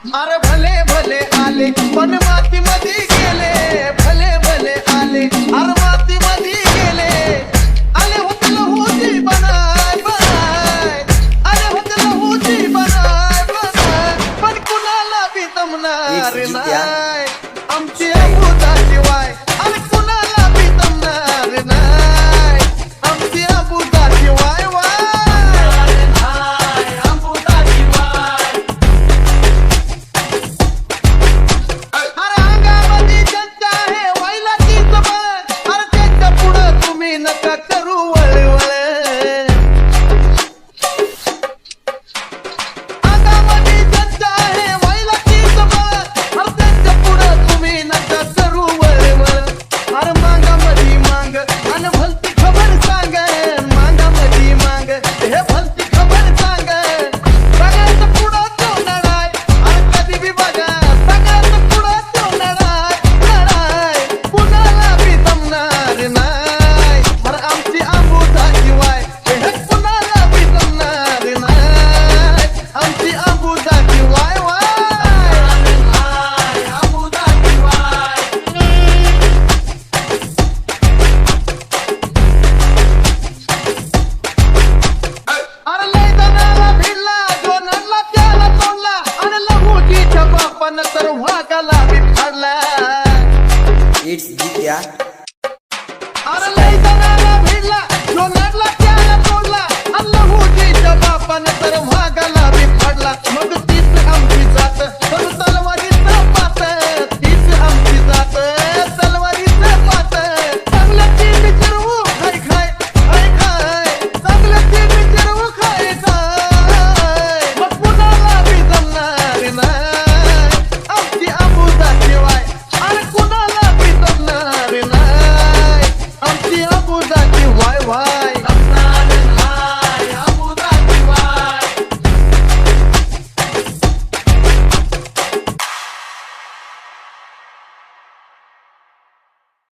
अरे भले भले आले पण माती मधी गेले. भले भले आले अरे माती मधी गेले. आले होतल होती बनाय बनाय. आले होतल होती बनाय बनाय. पण कुणाला भी तमना रे ना वागाला बिघडला इट्स जित्या अरे लय जणांना भिडला जो लागला त्याला तोडला. अल्लाहूजीच्या बापाने तर वागाला बिघडला Wow.